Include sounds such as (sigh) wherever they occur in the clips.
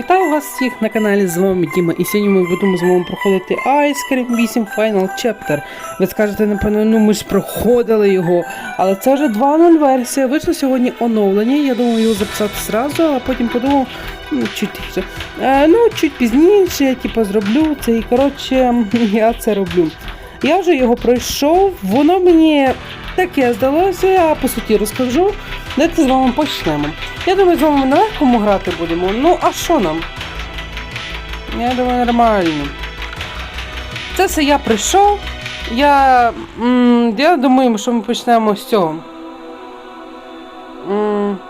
Вітаю вас всіх на каналі, з вами Діма, і сьогодні ми будемо з вами проходити Ice Cream 8 Final Chapter. Ви скажете, напевно, ну ми ж проходили його, але це вже 2.0 версія. Вийшло сьогодні оновлення. Я думаю його записати зразу, а потім подумав, ну, чуть. Е, ну, чуть пізніше, я типу зроблю це і коротше, (laughs) я це роблю. Я вже його пройшов, воно мені таке здалося, я по суті розкажу. Давайте з вами почнемо. Я думаю, з вами на легкому грати будемо. Ну, а що нам? Я думаю, нормально. Це все я прийшов. Я. Я думаю, що ми почнемо з цього.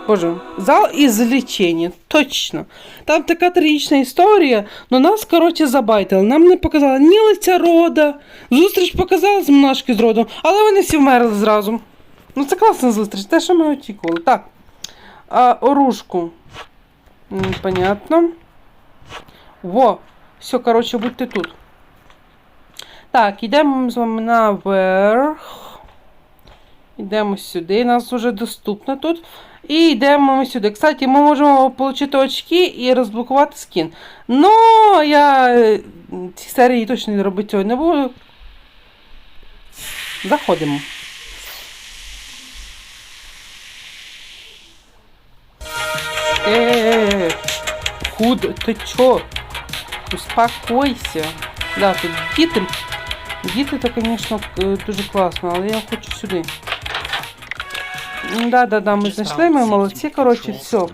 Боже, зал із лічення, точно. Там така трагічна історія, але нас, коротше, забайтили. Нам не показали ні лиця рода. Зустріч показала з монашки з родом, але вони всі вмерли зразу. Ну, це класна зустріч, те, що ми очікували. Так. А, оружку. Понятно. Во. Все, коротше, будьте тут. Так, йдемо з вами наверх. Йдемо сюди. Нас вже доступно тут. І йдемо ми сюди. Кстати, ми можемо отримати очки і розблокувати скін. Ну, я е, в цій серії точно не робити цього не буду. Заходимо. Э, куда? Ты чё? Успокойся. Да, тут діти. Діти, то, звісно, е, дуже класно, але я хочу сюди. Да, да, да, ми знайшли, ми молодці, коротше, все.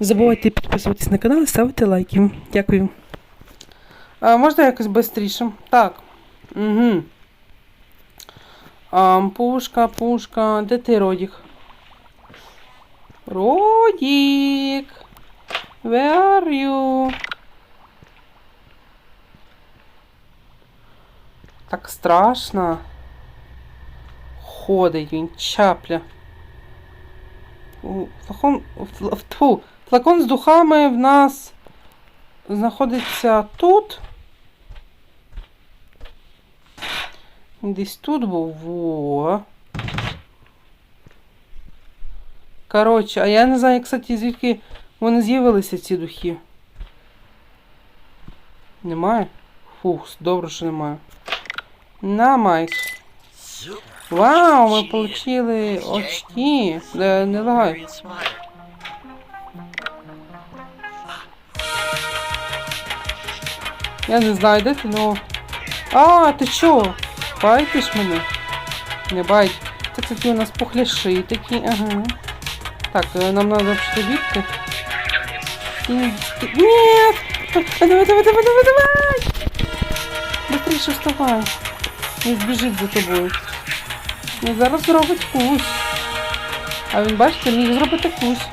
Не забувайте підписуватись на канал і ставити лайки. Дякую. А, можна якось швидше? Так. Угу. А, пушка, пушка. Де ти, Родік? Родік. Where are you? Так страшно. Ходить він, чапля. Флакон, фл- тьфу, флакон з духами в нас знаходиться тут. Десь тут був. Во. Коротше, а я не знаю, кстати, звідки вони з'явилися ці духи. Немає? Фух, добре, що немає. На, Майк. Вау, ми отримали очки. Не, не лагай. Я не знаю, де ти, ну. А, ти чо? Байтиш мене? Не байт. Це, кстати, у нас пухляши такі, ага. Так, э, нам надо вообще битки. Нет! Давай, давай, давай, давай, давай! Быстріше вставай. Він збіжить за тобою. Він зараз зробить кусь. А він, бачите, міг зробити кусь.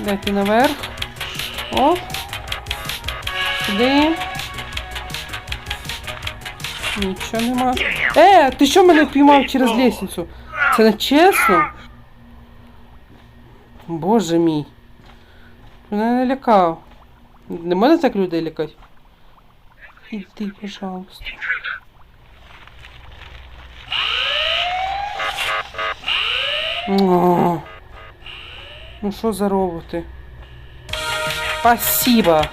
Дайте наверх. Оп. Сюди. Нічого нема. Е, ти що мене впіймав через лестницю? Це не чесно? Боже мій. Мене не лякав. Не можна так людей лякати? Іди, пожалуйста. О, ну що за роботи? Спасибо.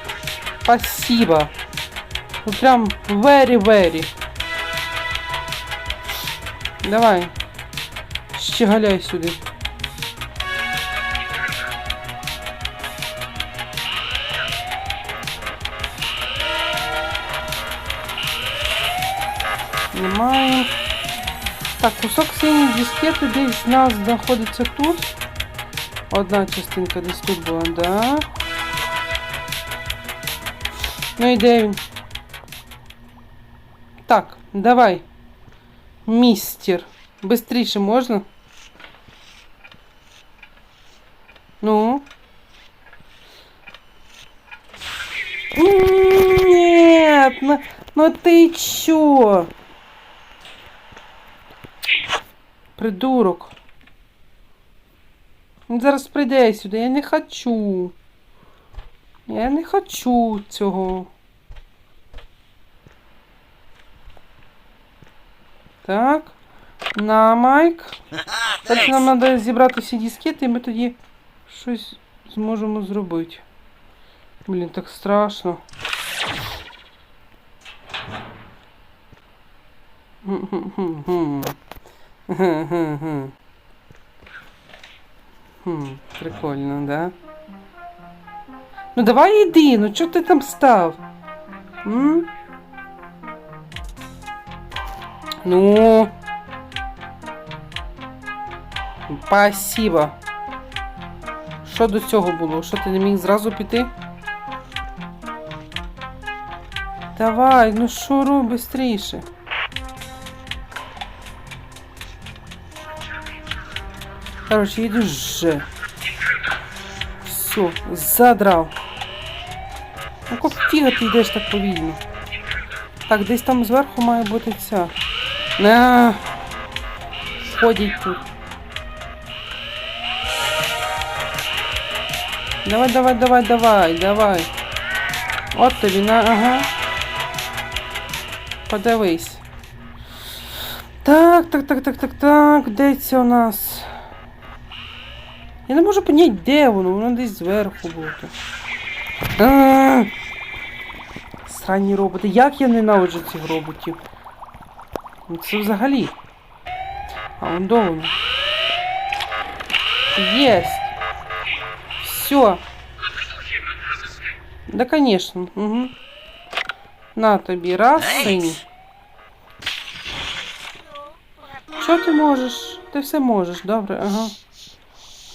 Спасибо. Ну прям very-very. Давай. Щеголяй сюди. Немає. Так, кусок синьої дискети десь в нас знаходиться тут. Одна частинка десь тут була, да. Ну і де він? Так, давай. Містер. Быстріше можна? Ну. Нет, ну, ну ты чё? Придурок. Він зараз прийде сюди. Я не хочу. Я не хочу цього. Так. На, Майк. Перше нам треба зібрати всі дискети, і ми тоді щось зможемо зробити. Блін, так страшно. Хм-хм-хм-хм. Прикольно, да? Ну давай іди, ну чого ти там став? М? Ну. Спасибо. Що до цього було? Що ти не міг зразу піти? Давай, ну що роб быстріше. Короче, иду же. Все, задрав. Ну як фіга ти йдеш так повільно? Так, десь там зверху має бути ця. На. Ходять тут. Давай, давай, давай, давай, давай. От тобі на, ага. Подивись. Так, так, так, так, так, так. Де це у нас? Я не можу поняти, де воно, воно десь зверху було. А, роботи. Як я ненавиджу цих роботів? Ну це взагалі. А он до воно. Єсть. Все. Да, конечно. Угу. На тобі. Раз, синій. Що ти можеш? Ти все можеш, добре, ага.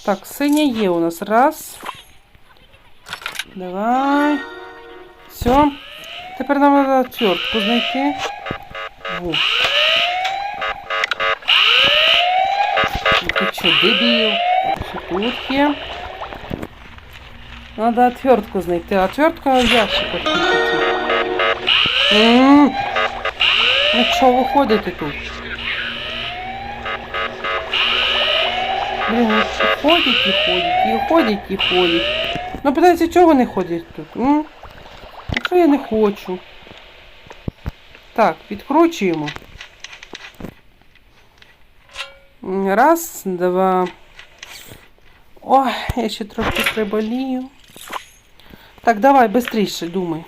Так, синя є у нас. Раз. Давай. Все. Тепер нам треба отвертку знайти. Во. Ну, Ти що, дебіл? Що тут є? Надо отвертку знайти. А Отвертка в ящиках тут. М. Ну що ви ходите тут? Ходять і ходять, і ходять і ходять. Ну питається, чого вони ходять тут? М? Якщо я не хочу. Так, відкручуємо. М, Раз, два. Ой, я ще трохи приболію. Так, давай, быстріше, думай.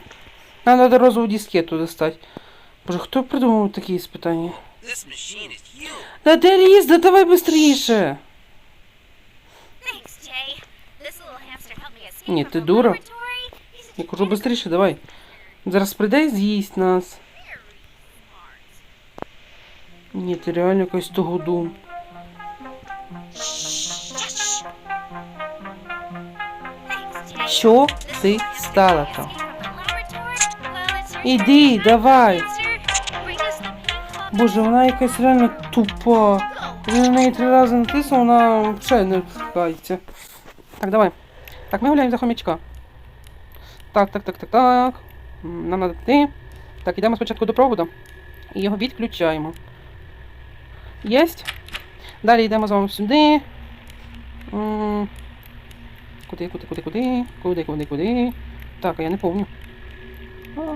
Нам треба розову дискету достати. Боже, хто придумав такі іспитання? Да де ліз, да давай быстріше. Ні, ти дура. Я кажу, быстріше, давай. Зараз прийде і з'їсть нас. Ні, ти реально якась. Thanks, Jay. Що ти стала там? Іди, давай. Боже, вона якась реально тупа. Я на неї три рази натисну, вона взагалі не втикається. Так, давай. Так, ми гуляємо за хомячка. Так, так, так, так, так. Нам треба йти. Так, йдемо спочатку до проводу. І його відключаємо. Єсть. Далі йдемо з вами сюди. Куди, куди, куди, куди? Куди, куди, куди? Так, а я не помню.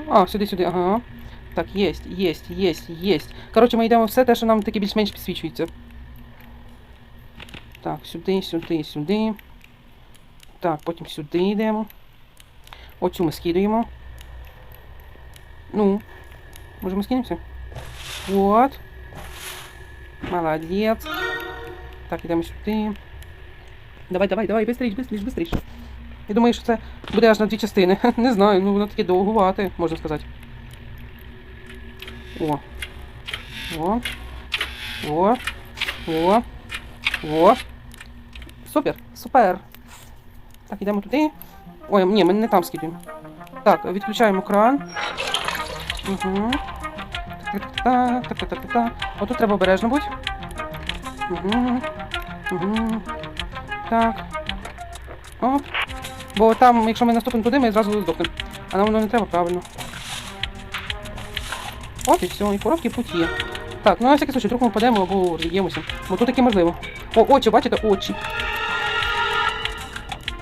А, сюди, сюди, ага. Так, єсть, єсть, єсть, єсть. Коротше, ми йдемо все те, що нам таки більш-менш підсвічується. Так, сюди, сюди, сюди. Так, потім сюди йдемо. Оцю ми скидуємо. Ну, може ми скинемося? Вот. Молодець. Так, йдемо сюди. Давай, давай, давай, бистріш, бистріш, бистріш. Я думаю, що це буде аж на дві частини. (laughs) Не знаю, ну воно таке довгувате, можна сказати. О. О. О. О. О. Супер. Супер. Так, йдемо туди. Ой, ні, ми не там скидуємо. Так, відключаємо кран. Угу. Так, так, так, так, так. Отут треба обережно бути. Угу. Угу. Так. Оп. Бо там, якщо ми наступимо туди, ми зразу здохнемо. А нам воно не треба правильно. От і все, і короткий путь є. Так, ну на всякий случай, вдруг ми впадемо або розіб'ємося. Бо тут таке можливо. О, очі, бачите, очі.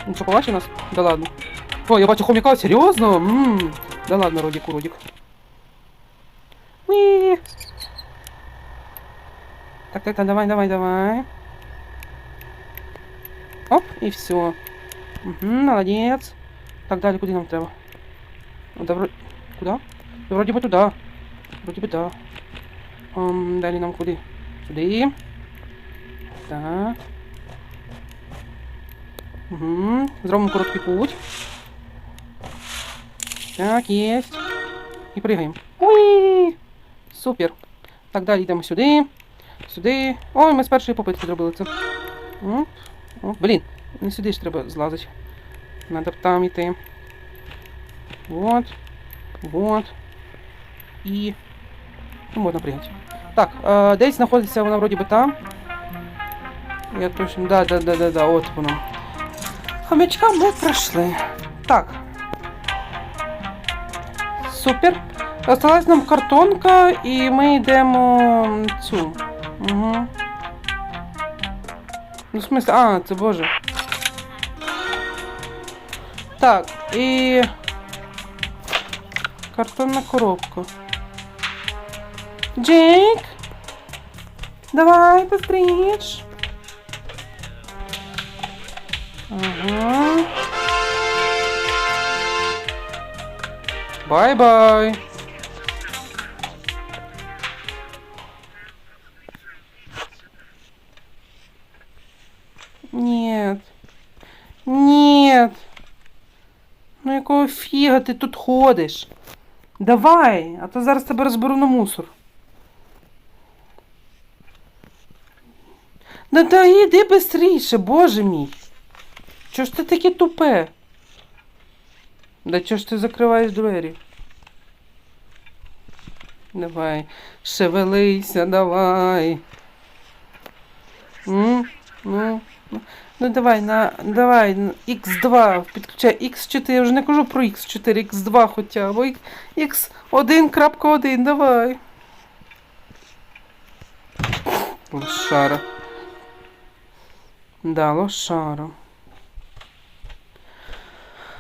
Ну що, побачив нас? Да ладно. О, я бачу хомяка, серйозно? Ммм. Да ладно, Родік, Родік. Уі. Так, так, так, давай, давай, давай. Оп, і все. Угу, молодець. Так, далі куди нам треба? Ну, да, вроді... Куди? Да, вроді би туди. Вроді би да. Ем, далі нам куди? Сюди. Так. Угу. Зробимо короткий путь. Так, єсть. І пригаємо. Уї! Супер. Так, далі йдемо сюди. Сюди. Ой, ми з першої попитки зробили це. Оп. О, блін, не сюди ж треба злазити. Надо б там йти. Вот. Вот. І. Ну, можна пригати. Так, е, десь знаходиться вона вроді би там. Я точно. Да, да, да, да, да, от воно. Хомячка ми пройшли. Так. Супер. Осталась нам картонка, і ми йдемо цю. Угу. Ну, в смысле, а, це боже. Так, і. Картонна коробка. Джейк! Давай, постріч. Ага. Бай-бай. Нет. Нет. Ну якого фіга ти тут ходиш? Давай, а то зараз тебе розберу на мусор. Да да іди бистріше, боже мій. Чого ж ти таке тупе? Да чого ж ти закриваєш двері? Давай, шевелися, давай. М? Ну, ну, ну давай, на, давай, на X2, підключай X4, я вже не кажу про X4, X2 хоча, або X1.1, давай. Лошара. Да, лошара.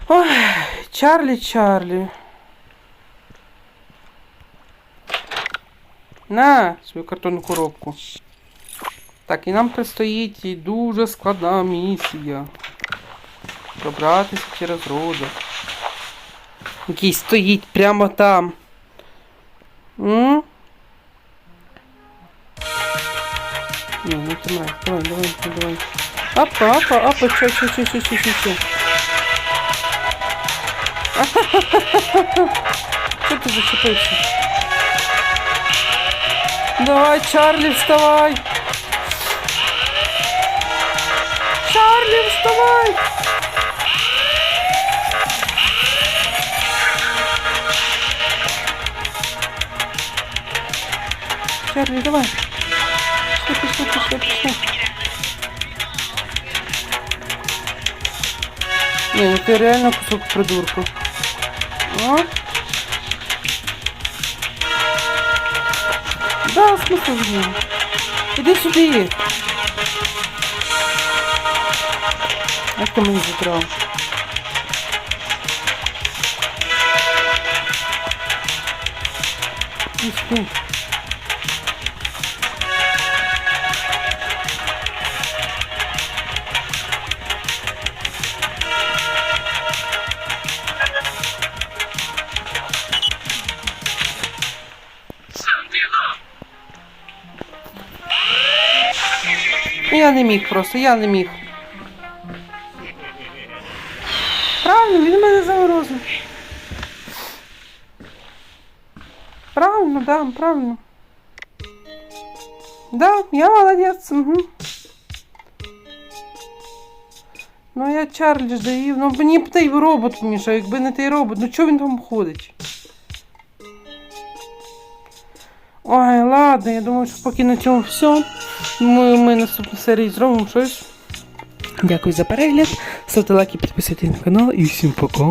Ой, Чарлі, Чарлі. На свою картонну коробку. Так, і нам предстоїть і дуже складна місія. Пробратися через роду. Який стоїть прямо там. М? Ні, не тримай. Давай, давай, давай. Апа, апа, апа, чо, чо, чо, чо, чо, чо, чо. Що ти зачепився? Давай, Чарлі, вставай! Чарлі, вставай! Чарлі, давай! Пішли, пішли, пішли, пішли. Ні, ну ти реально кусок придурку. Да, смысл в нем. Іди сюди. Як ти мені? Іди сюди. Я не міг просто, я не міг. Правильно, він мене заморозив. Правильно, да, правильно. Да, я молодець. Угу. Ну я Чарлі ж доїв. Ну мені б той робот помішав, якби не той робот. Ну чого він там ходить? Ой, ладно, я думаю, що поки на цьому все. Ми, ми наступну серію зробимо щось. Дякую за перегляд. Ставте лайки, підписуйтесь на канал і всім пока.